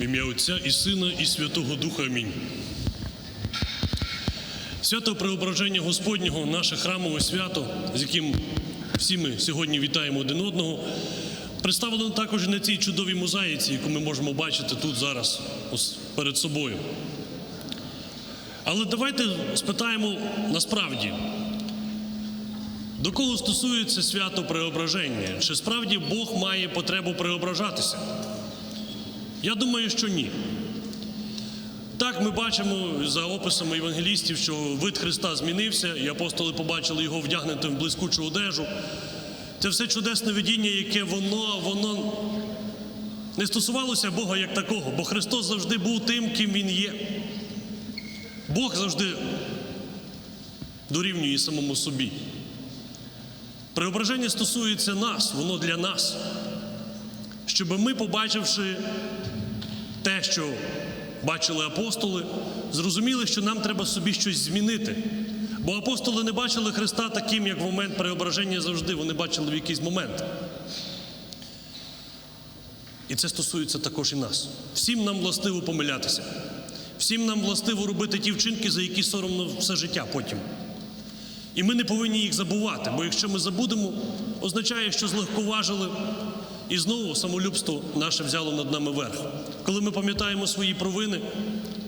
В ім'я Отця і Сина, і Святого Духа. Амінь. Свято Преображення Господнього, наше храмове свято, з яким всі ми сьогодні вітаємо один одного, представлено також на цій чудовій мозаїці, яку ми можемо бачити тут зараз ось перед собою. Але давайте спитаємо насправді, до кого стосується свято Преображення? Чи справді Бог має потребу преображатися? Я думаю, що ні. Так, ми бачимо за описами євангелістів, що вид Христа змінився, і апостоли побачили його вдягнутим в блискучу одежу. Це все чудесне видіння, яке воно, воно не стосувалося Бога як такого, бо Христос завжди був тим, ким Він є. Бог завжди дорівнює самому собі. Преображення стосується нас, воно для нас. Щоб ми, побачивши те, що бачили апостоли, зрозуміли, що нам треба собі щось змінити. Бо апостоли не бачили Христа таким, як в момент преображення завжди, вони бачили в якийсь момент. І це стосується також і нас. Всім нам властиво помилятися. Всім нам властиво робити ті вчинки, за які соромно все життя потім. І ми не повинні їх забувати, бо якщо ми забудемо, означає, що злегковажили, і знову самолюбство наше взяло над нами верх. Коли ми пам'ятаємо свої провини,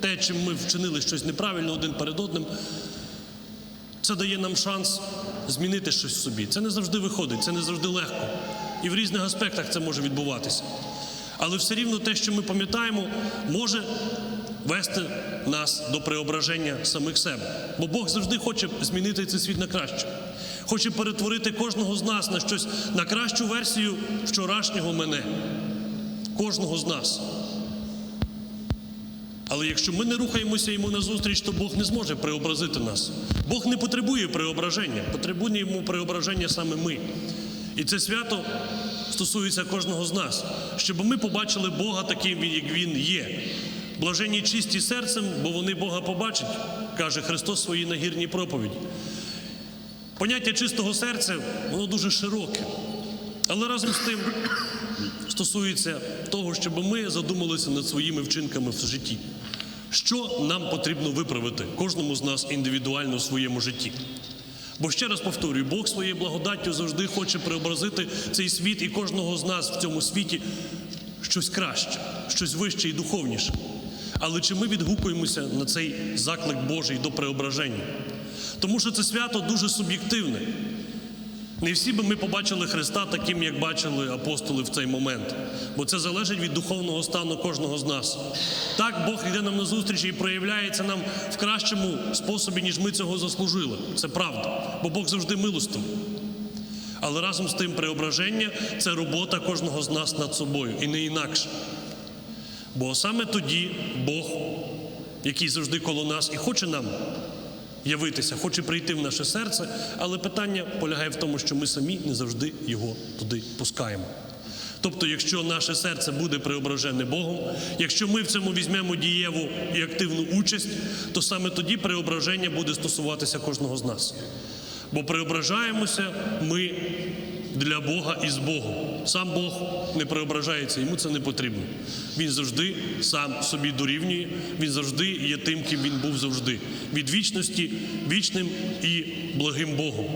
те, чим ми вчинили щось неправильно один перед одним, це дає нам шанс змінити щось в собі. Це не завжди виходить, це не завжди легко. І в різних аспектах це може відбуватися. Але все рівно те, що ми пам'ятаємо, може вести нас до преображення самих себе. Бо Бог завжди хоче змінити цей світ на краще. Хоче перетворити кожного з нас на щось на кращу версію вчорашнього мене. Кожного з нас. Але якщо ми не рухаємося йому назустріч, то Бог не зможе преобразити нас. Бог не потребує преображення, йому преображення саме ми. І це свято стосується кожного з нас, щоб ми побачили Бога таким, як Він є. Блаженні чисті серцем, бо вони Бога побачать, каже Христос в своїй нагірній проповіді. Поняття чистого серця, воно дуже широке. Але разом з тим стосується того, щоб ми задумалися над своїми вчинками в житті. Що нам потрібно виправити кожному з нас індивідуально в своєму житті? Бо ще раз повторюю, Бог своєю благодаттю завжди хоче преобразити цей світ і кожного з нас в цьому світі щось краще, щось вище і духовніше. Але чи ми відгукуємося на цей заклик Божий до преображення? Тому що це свято дуже суб'єктивне. Не всі би ми побачили Христа таким, як бачили апостоли в цей момент, бо це залежить від духовного стану кожного з нас. Так Бог йде нам на зустріч і проявляється нам в кращому способі, ніж ми цього заслужили. Це правда, бо Бог завжди милостивий. Але разом з тим преображення це робота кожного з нас над собою і не інакше. Бо саме тоді Бог, який завжди коло нас і хоче нам явитися, хоче прийти в наше серце, але питання полягає в тому, що ми самі не завжди його туди пускаємо. Тобто, якщо наше серце буде преображене Богом, якщо ми в цьому візьмемо дієву і активну участь, то саме тоді преображення буде стосуватися кожного з нас. Бо преображаємося ми для Бога і з Богом. Сам Бог не преображається, йому це не потрібно. Він завжди сам собі дорівнює, він завжди є тим, ким він був завжди. Від вічності вічним і благим Богом.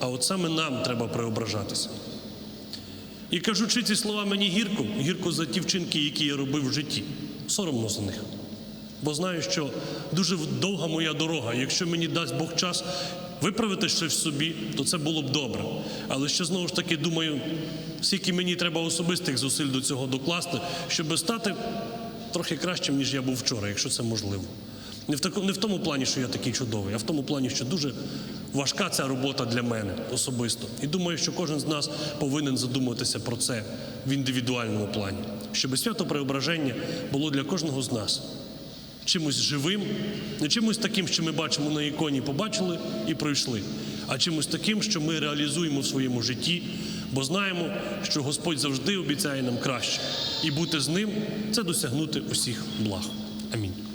А от саме нам треба преображатися. І кажучи ці слова мені гірко, гірко за ті вчинки, які я робив в житті. Соромно за них. Бо знаю, що дуже довга моя дорога. Якщо мені дасть Бог час виправити щось в собі, то це було б добре. Але ще знову ж таки думаю, скільки мені треба особистих зусиль до цього докласти, щоб стати трохи кращим, ніж я був вчора, якщо це можливо. Не в таку, не в тому плані, що я такий чудовий, а в тому плані, що дуже важка ця робота для мене особисто. І думаю, що кожен з нас повинен задуматися про це в індивідуальному плані, щоб свято преображення було для кожного з нас чимось живим, не чимось таким, що ми бачимо на іконі, побачили і пройшли, а чимось таким, що ми реалізуємо в своєму житті, бо знаємо, що Господь завжди обіцяє нам краще, і бути з ним це досягнути усіх благ. Амінь.